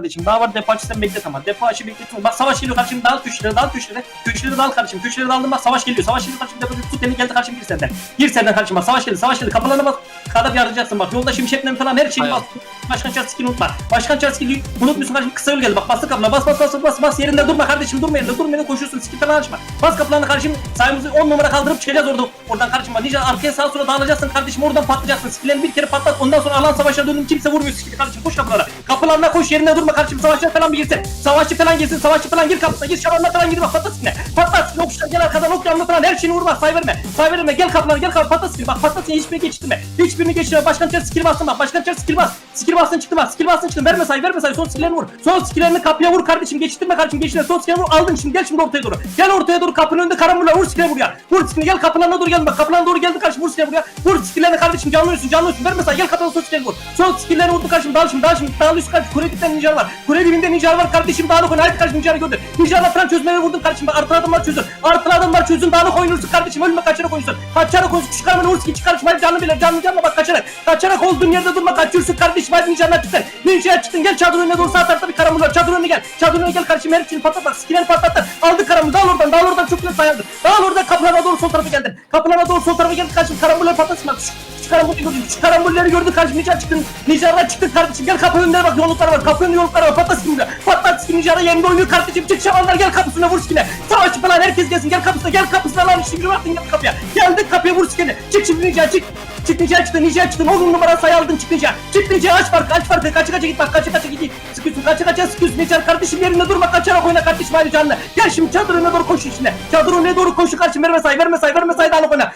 kardeşim. Daha var depo açı sen beklet ama. Depo açı beklet. Bak savaş geliyor kardeşim. Dal köşelere dal köşelere. Köşelere dal kardeşim. Köşelere daldım bak savaş geliyor. Savaş geliyor kardeşim. Depo tut beni geldi kardeşim gir senden. Gir senden kardeşim bak savaş geldi. Savaş geldi. Kapılarına bak. Kadar yardıracaksın bak. Yolda şimşekle falan her şeyi bas. Başkan Çarskini unutma. Başkan Çarskini unutmuyorsun kardeşim. Kısa yol geldi. Bak bastı kapına. Bas bas bas bas bas. Yerinde durma kardeşim. Durma yerinde. Durma yerinde koşuyorsun. Skill falan açma. Bas kapılarına kardeşim. Sayımızı 10 numara kaldırıp çıkacağız orada. Oradan kardeşim. Nice arkaya sağa sola dağılacaksın kardeşim. Oradan patlayacaksın. Skillerini bir kere patlat. Ondan sonra alan savaşa dönün. Kimse vurmuyor skilli kardeşim. Koş kapılara. Kapılarına koş. Yerinde durma kardeşim. Savaşçı falan bir girsin. Savaşçı falan girsin. Savaşçı falan gir kapısına. Gir şabanına falan gir. Bak patlat skilline. Patlat. Okuşlar gel arkadan ok yanına falan. Her şeyini vur bak. Say verme. Say verme. Gel kapılara gel kapılara. Patlat. Bak patlat skilli. Hiçbirini geçirme. Hiçbirini geçirme. Başkan içeri skill bastın bak. Başkan içeri skill bas. Skill bastın çıktı bak. Skill bastın çıktı. Verme say verme say. Son skillerini vur. Son skillerini kapıya vur kardeşim. Geçirme kardeşim. Geçirme. Son skillerini vur. Aldın şimdi. Gel şimdi ortaya doğru. Gel ortaya doğru. Kapının önünde karamburla. Vur skillini vur ya. Vur skillini. Gel kapılarına doğru gel. Bak kapılarına doğru geldi kardeşim. Vur skillini vur ya. Vur skillerini kardeşim. Canlı ölsün. Canlı ölsün. Verme say. Gel kapılarına son skillini vur. Son skillerini vurdu kardeşim. Dal şimdi. Dal şimdi. Dal üst kardeşim. Kule dipten nicar var. Kule dibinde nicar var kardeşim. Dağınık oyna. Hadi kardeşim nicarı gördün. Nicarla falan çözmeleri vurdun kardeşim. Bak artı adımlar çözün. Artı adımlar çözün. Dağınık oynuyorsun kardeşim. Ölme kaçarak oynuyorsun. Kaçarak oynuyorsun. Çıkarmanı vur skill çıkarışım. Hadi canlı bile. Canlı canlı bak kaçarak. Kaçarak olduğun yerde durma. Kaçıyorsun kardeşim. Hadi nicarla çıktın. Nicarla çıktın. Gel çadır önüne doğru sağ tarafta bir karamul var. Çadır önüne gel. Çadır önüne gel kardeşim. Her şeyini patlat bak. Skiller patlattın. Aldı karamul. Dağıl oradan. Dağıl oradan. Çok güzel sayaldın. Dağıl oradan. Kapılara doğru sol tarafa geldin. Kapılara doğru sol tarafa geldin kardeşim. Karamulları patlatsın bak. Şu- şu karambolü gördün. Şu karambolleri gördün kardeşim. Nicar çıktın. Nicarla çıktın kardeşim. Gel kapı önüne bak. Yolluklar var. Kapı önünde yolluklar var. Patlat skillini. Patlat skillini. Nicarla yerinde oynuyor kardeşim. Çık şamanlar gel kapısına vur skillini. Savaşçı falan herkes gelsin. Gel kapısına. Gel kapısına lan. Şimdi baktın gel kapıya. Geldik kapıya vur skillini. Çık şimdi Nicar çık. Çık Nicar çıktı. Nicar çıktı. On numara sayı aldın çık Nicar. Çık Nicar aç farkı aç farkı. Kaçı kaçı git bak. Kaçı kaçı git. Sıkıyorsun. Kaçı kaçı sıkıyorsun. Nicar kardeşim yerinde durma. Kaçarak oyna kardeşim hadi canlı. Gel şimdi çadır önüne doğru koş içine. Çadır önüne doğru koşu kardeşim. Verme say. Verme say. Verme say dağınık oyna.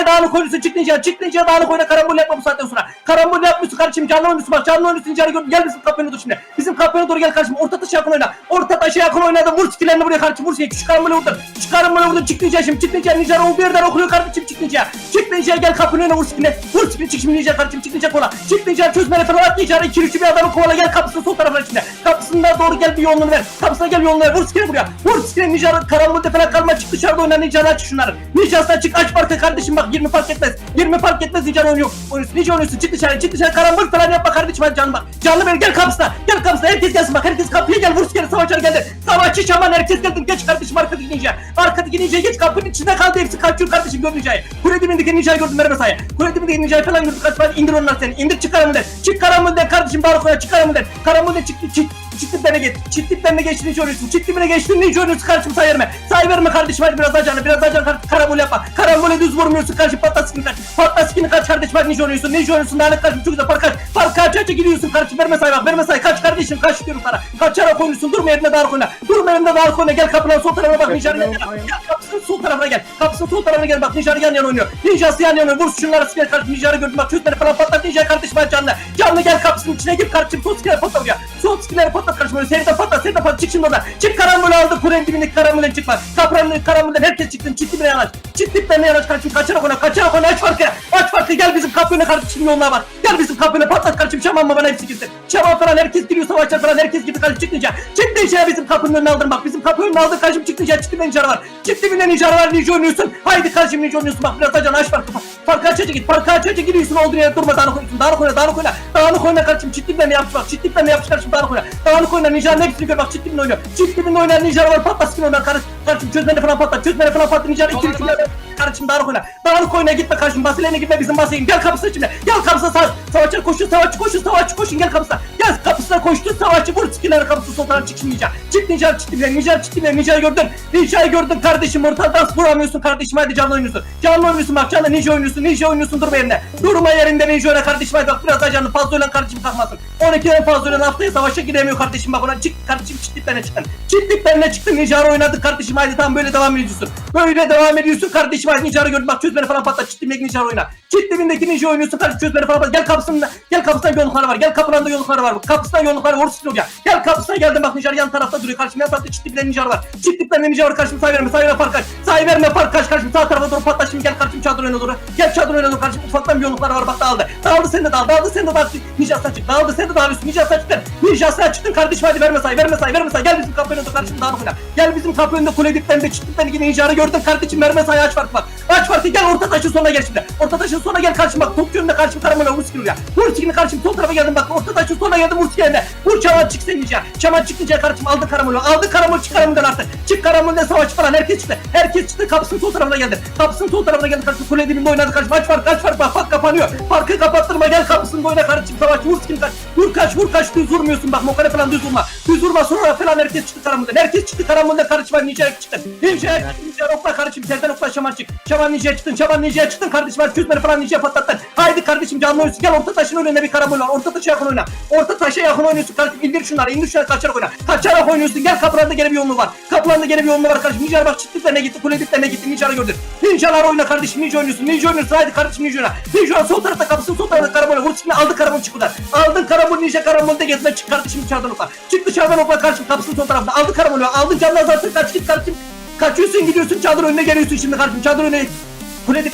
Say dağınık oynuyorsun. Çık Nicar. Çık Nicar dağınık oyna. Karambol yapma bu saatten sonra. Karambol yapmıyorsun kardeşim. Canlı oynuyorsun bak. Canlı oynuyorsun. Nicar'ı gördüm. Gel bizim kapıya dur şimdi. Bizim kapıya doğru gel kardeşim. Orta taşı yakın oyna. Orta taşı yakın oyna da vur skillerini buraya kardeşim. Vur şey. Küçük karambole vurdun. Küçük karambole vurdun. Çık Nicar şimdi. Çık Nicar. Nicar olduğu yerden okuyor kardeşim. Çık Nicar. Çık Nicar gel kapının önüne vur skilline. Vur skilline. Çık şimdi Nicar kardeşim. Çık Nicar kola. Çık Nicar çözmene falan at Nicar'ı. İki üçü bir adamı kovala gel kapısının sol tarafına içinde. Kapısından doğru gel bir yolunu ver. Kapısına gel yolunu ver. Vur skilline buraya. Vur skilline Nicar karambolde falan kalma. Çık dışarıda oyna Nicar aç şunları. Nicar'dan çık aç farkı kardeşim bak 20 fark etmez. 20 fark etmez Nicar oynuyor. Oynuyorsun. Nicar oynuyorsun. Çık dışarı. Çık dışarı. Karambol falan yapma kardeşim hadi canlı bak. Canlı ver gel kapısına. Gel kapısına. Herkes gelsin bak. Herkes kapıya gel. Vur skilline savaşçılar geldi. Savaşçı şaman herkes geldi. Geç kardeşim arkadaki Nicar. Arkadaki Nicar geç kapının içinde kaldı. Hepsi kaçıyor kardeşim gör Nicar'ı. Kule dibindeki Nicar'ı gördüm merhaba saya. Kule dibindeki Nicar'ı falan gördüm. Kaç indir onlar seni. İndir çık karambolden. Çık karambolden kardeşim barkoya çık karambolden. Karambolden çık çık. Çiftliklerine geç. Çiftliklerine geçtin hiç oynuyorsun. Çiftliklerine geçtin hiç oynuyorsun kardeşim say verme. Say verme kardeşim hadi biraz daha canlı. Biraz daha canlı kardeşim. Karambol yapma. Karambole düz vurmuyorsun kardeşim. Patlat skini kaç. Patlat skini kaç kardeşim hadi hiç oynuyorsun. Hiç oynuyorsun. Lanet kardeşim çok güzel. Park kaç. Park kaç kaç gidiyorsun kardeşim. Verme say bak. Verme say. Kaç kardeşim. Kaç diyorum sana. Kaçarak oynuyorsun. Durma yerinde dar oyna. Durma yerinde dar oyna. Gel kapıdan sol tarafına bak. Yana. Gel kapısının sol tarafına gel. Kapısının sol tarafına gel bak. Nijar'ın yan yana oynuyor. Ninjası yan yana oynuyor. Vur şunlara skini kardeşim. Nijar'ı gördüm bak. Çözleri falan patlat. Nijar kardeşim hadi canlı. Canlı gel kapısının içine gir kardeşim. Sol skini patlat ya. Sol skini patlat. Böyle Seni de patlat. Seni de patlat. Çık şimdi oradan. Çık karambol aldı. Kuren dibindeki karambolden çıkma. Kapranın karambolden herkes çıktın. Çiftli bir yanaş. Çiftli bir yanaş kardeşim. Kaçarak oyna. Kaçarak oyna. Aç farkı. Aç farkı. Gel bizim kapına kardeşim yoluna bak. Gel bizim kapına patlat kardeşim. Şaman babana hepsi girsin. Şaman falan herkes giriyor. Savaşçılar falan herkes girdi kardeşim. Çıkmayacak. Çıktı içeri bizim kapının önüne aldın bak. Bizim kapının önüne aldın kardeşim. Çıkmayacak. Çıktı bir nicar var. Çıktı bir nicar var. Nice oynuyorsun. Haydi kardeşim nice oynuyorsun. Bak biraz acan aç farkı. Farkı aç git. Farkı aç gidiyorsun. Olduğun yere durma. Dağınık oynuyorsun. Dağınık oyna. Dağınık oyna. Dağınık oyna kardeşim. Çiftlikle mi yapmış bak. Çiftlikle mi yapmış kardeşim. Dağınık oyna. Dağınık oyna. Nicar'ın hepsini gör bak. Çiftlikle oynuyor. Çiftlikle oynayan Nicar var. Patlat skin oynar. Kardeşim. Kardeşim çözmeni falan patlat. Çözmeni falan patlat. Nicar iki üç Kardeşim dağınık oyna. Dağınık oyna gitme kardeşim. Basilerine gitme bizim basayım. Gel kapısına içine. Gel kapısına sağ. Savaşçı koşun. Savaşçı koşun. Savaşçı koşun. Gel kapısına. Gel kapısına koştu. Savaşçı vur. Skinleri kapısı sol tarafa çık şimdi Nicar. Çık Nicar çıktı bile. Nicar çıktı bile. Nicar gördün. Nicar'ı gördün kardeşim. Ortadan vuramıyorsun kardeşim. Hadi canlı oynuyorsun. Canlı oynuyorsun bak. Canlı Ninja oynuyorsun. Ninja oynuyorsun. Durma yerinde. Durma yerinde Ninja oyna kardeşim. Hadi bak biraz daha canlı. Fazla ölen kardeşim kalkmasın. 12'den fazla ölen haftaya savaşa giremiyor kardeşim. Bak ona çık kardeşim çiftliklerine çıkın. Çiftliklerine çıktın. Nicar oynadı kardeşim. Hadi tamam böyle devam ediyorsun. Böyle devam ediyorsun kardeşim. Hadi Nicar'ı gördün. Bak çözmeni falan patlat. Çiftliğindeki Nicar oyna. Çiftliğindeki Ninja oynuyorsun kardeşim. Çözmeni falan patlat. Gel kapısında. Gel kapısından yolukları var. Gel kapıdan da yolukları var. Kapısından yolukları var. Vursun oraya. Gel kapısına geldim bak Nicar yan tarafta duruyor. Kardeşim yan tarafta çiftliklerinde Nicar var. Çiftliklerinde Nicar var. Kardeşim say verme. Say verme fark kaç. Say verme fark kaç. Kardeşim sağ tarafa doğru patlat. Şimdi gel kardeşim çadır önüne doğru. Gel çadır önüne doğru kardeşim. Ufaktan bir yoluklar var. Bak dağıldı. Dağıldı sen de dağıldı. Dağıldı sen de dağıldı. Ninja'sına çık. Dağıldı sen de dağılıyorsun. Ninja'sına çıktın. Ninja'sına çıktın kardeşim hadi verme say. Verme say. Verme say. Gel bizim kapı önünde kardeşim dağınık oyna. Gel bizim kapı önünde kule diplerinde çiftlikten yine Ninja'nı gördün kardeşim. Verme say aç fark bak. Aç fark parti gel orta taşın sonuna gel şimdi. Orta taşın sonuna gel karşıma bak. Top yönünde karşıma karamına vur sikini ya. Vur sikini karşıma sol tarafa geldim bak. Orta taşın sonuna geldim vur sikini. Vur çaman çık sen iyice. Çaman çık iyice karşıma aldı karamolu. Aldı karamolu çık karamoldan artık. Çık karamoldan savaş falan herkes çıktı. Herkes çıktı kapısının sol tarafına geldi. Kapısının sol tarafına geldi karşıma kule dibinde oynadı karşıma. Aç fark aç fark bak fark kapanıyor. Farkı kapattırma gel kapısında oyna kardeşim savaş vur sikini kaç. Vur kaç vur kaç düz vurmuyorsun bak mokare falan düz vurma. Düz vurma sonra falan herkes çıktı karamoldan. Herkes çıktı karamoldan kardeşim ninja çıktı. Ninja ninja okla kardeşim terden okla şaman çık. Şaman ninja çıktın şaman ninja çıktın kardeşim. Hadi küzleri falan ninja patlattın. Haydi kardeşim canlı oynuyorsun. Gel orta taşın önünde bir karambol var. Orta taşa yakın oyna. Orta taşa yakın oynuyorsun kardeşim. İndir şunları indir şunları kaçarak oyna. Kaçarak oynuyorsun. Gel kapılarda gene bir yolunu var. Kapılarda gene bir yolunu var kardeşim. Ninja bak çıktıklarına gitti. Kule diplerine gitti. Ninja'ları gördün. Ninja'lar oyna kardeşim. Ninja oynuyorsun. Ninja oynuyorsun. Haydi kardeşim Ninja oyna. Ninja sol tarafta kapısın. Sol tarafta karambol. Vur çıkma. Aldı karambol çık buradan. Aldın karambol ninja karambolda gezme. Çık kardeşim dışarıdan okla. Çık dışarıdan okla kardeşim. Kapısın sol tarafta. Aldı karabolü. Aldın canlı azaltın. Kaç git kardeşim. Kaçıyorsun gidiyorsun çadır önüne geliyorsun şimdi kardeşim çadır önüne. Kule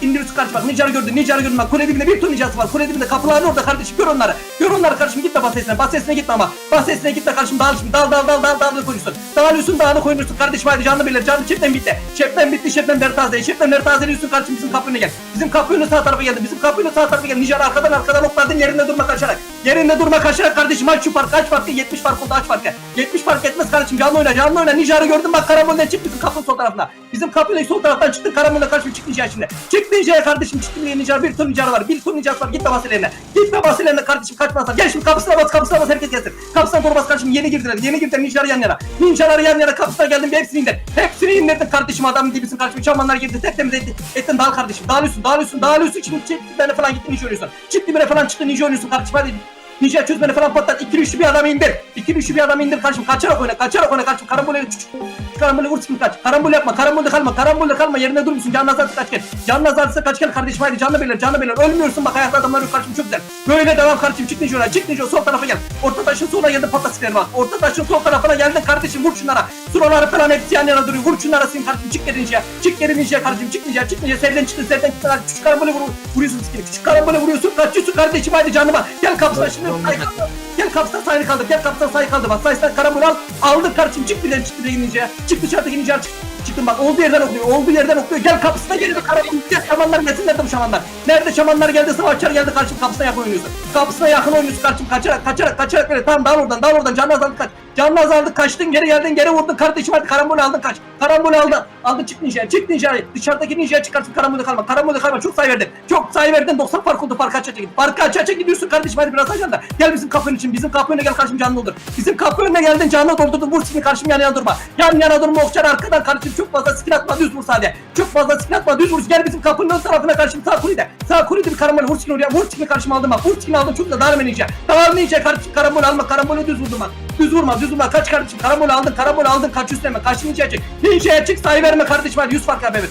diplerindekini indiriyorsun kardeşim bak Nicar'ı gördün Nicar'ı gördün. Bak kule dibinde bir ton nicası var. Kule dibinde kapıların orada kardeşim. Gör onları. Gör onları kardeşim. Gitme basesine basesine gitme ama. Basesine gitme kardeşim. Dağıl şimdi. Dal dal dal dal dal koyuyorsun. Dağılıyorsun dağını koyuyorsun kardeşim hadi canlı beyler canlı çepten bitti. Çepten bitti çepten beri taze çepten beri tazeliyorsun kardeşim. Bizim kapı önüne gel. Bizim kapı önüne sağ tarafa geldi. Bizim kapı önüne sağ tarafa gel Nicar arkadan arkadan okladın yerinde durma kaçarak. Yerinde durma kaçarak kardeşim. Aç şu fark kaç farkı 70 fark oldu aç farkı 70 fark etmez kardeşim. Canlı oyna canlı oyna. Nicar'ı gördün bak karabolden çık bizim kapının sol tarafına. Bizim kapının sol taraftan çıktın. Karabolda karşı çık Nicar şimdi. Çık Nicar kardeşim çıktı diye Nicar bir ton Nicar var bir ton Nicar var. Gitme bahselerine gitme bahselerine kardeşim kaçmazsan. Gel şimdi kapısına bas kapısına bas herkes gelsin. Kapısına doğru bas kardeşim yeni girdiler yeni girdiler Nicar yan yana. Nicar'lar yan yana kapısına geldim hepsini indir. Hepsini indirdim kardeşim adamın dibisin kardeşim? Şamanlar girdi tertemiz etti. Ettin dal kardeşim dağılıyorsun dağılıyorsun dağılıyorsun. Şimdi dibine falan gittin Nicar oynuyorsun. Çık dibine falan çıktın Nicar oynuyorsun kardeşim hadi Ninja çözmeni falan patlat. İkili üçlü bir adam indir. İkili üçlü bir adam indir kardeşim. Kaçarak oyna. Kaçarak oyna kardeşim. Karambole. Karambole vur şimdi kaç. Karambol yapma. Karambolde kalma. Karambolde kalma. Yerinde dur musun? Can nazarsa kaç gel. Can nazarsa kaç gel kardeşim. Haydi canlı beyler. Canlı beyler. Ölmüyorsun bak ayakta adamlar yok kardeşim. Çok güzel. Böyle devam kardeşim. Çık Ninja'ya. Çık Ninja. Sol tarafa gel. Orta taşın soluna geldi patla sikleri bak. Orta taşın sol tarafına geldin kardeşim. Vur şunlara. Suraları falan hepsi yan yana duruyor. Vur şunlara senin kardeşim. Çık geri Ninja'ya. Çık geri Ninja'ya kardeşim. Çık Ninja'ya. Çık Ninja'ya. Seriden çıktın. Seriden çıktın. Hadi Küçük karambole vur. Vuruyorsun. Küçük karambole vuruyorsun. Kaçıyorsun kardeşim. Haydi canlı bak. Gel kapısına şimdi. Ay, Gel kapısına sayını kaldır. Gel kapısına sayı kaldır. Bak sayısından karambol al. Aldık kardeşim. Çık bilen çık bilen inince. Çık dışarıdaki inince çık. Çıktım bak olduğu yerden okuyor. Olduğu yerden okuyor. Gel kapısına geldi karambol. Gel şamanlar gelsin. Nerede bu şamanlar? Nerede şamanlar geldi? Savaşçılar geldi kardeşim. Kapısına yakın oynuyorsun. Kapısına yakın oynuyorsun kardeşim. Kaçarak kaçarak kaçarak böyle. Tamam dal oradan dal oradan. Canlı azaldı kaç. Canlı azaldı kaçtın geri geldin geri vurdun kardeşim hadi karambolü aldın kaç. Karambolü aldın. Aldın çık ninjaya çık ninjaya. Dışarıdaki ninjaya çıkarsın karambolü kalma. Karambolü kalma çok sayı verdin. Çok sayı verdin 90 fark oldu fark açacak. Farkı açacak gidiyorsun kardeşim hadi biraz ajanda. Gel bizim kapının için bizim kapı önüne gel kardeşim canlı olur. Bizim kapı önüne geldin canlı doldurdun vur sikini kardeşim yan yana durma. Yan yana durma okçar arkadan kardeşim çok fazla skin atma düz vur sadece. Çok fazla skin atma düz vur. Gel bizim kapının ön tarafına kardeşim sağ kulide. Sağ kulide bir karambol vur sikini oraya. Vur sikini kardeşim aldım bak. Vur sikini aldım çok da darma ninja. Tamam ninja kardeşim karambol alma karambolü düz vurdum bak. Düz vurma düz vurma kaç kardeşim karambol aldın karambol aldın kaç üstleme kaç ninjaya çık. Ninjaya çık sayı verme kardeşim hadi 100 fark yap evet.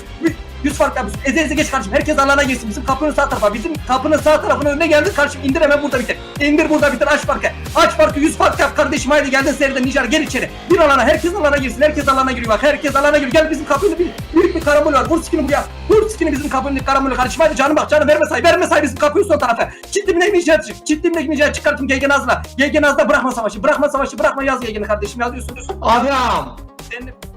100 fark yapıyorsun. Eze eze geç kardeşim. Herkes alana girsin. Bizim kapının sağ tarafa. Bizim kapının sağ tarafına önüne geldin kardeşim. İndir hemen burada bitir. İndir burada bitir. Aç farkı. Aç farkı. 100 fark yap kardeşim. Haydi geldin seriden Nijar gel içeri. Bir alana. Herkes alana girsin. Herkes alana giriyor bak. Herkes alana giriyor. Gel bizim kapının bir büyük bir karambol var. Vur sikini buraya. Vur sikini bizim kapının karambol kardeşim. Haydi canım bak canım verme say. Verme say bizim kapının son tarafa. Çittimine Nijar çık. Çittimine Nijar çık kardeşim. GG Nazlı. GG Nazlı bırakma savaşı. Bırakma savaşı. Bırakma yaz GG'ni kardeşim yazıyorsun. Adam. Sen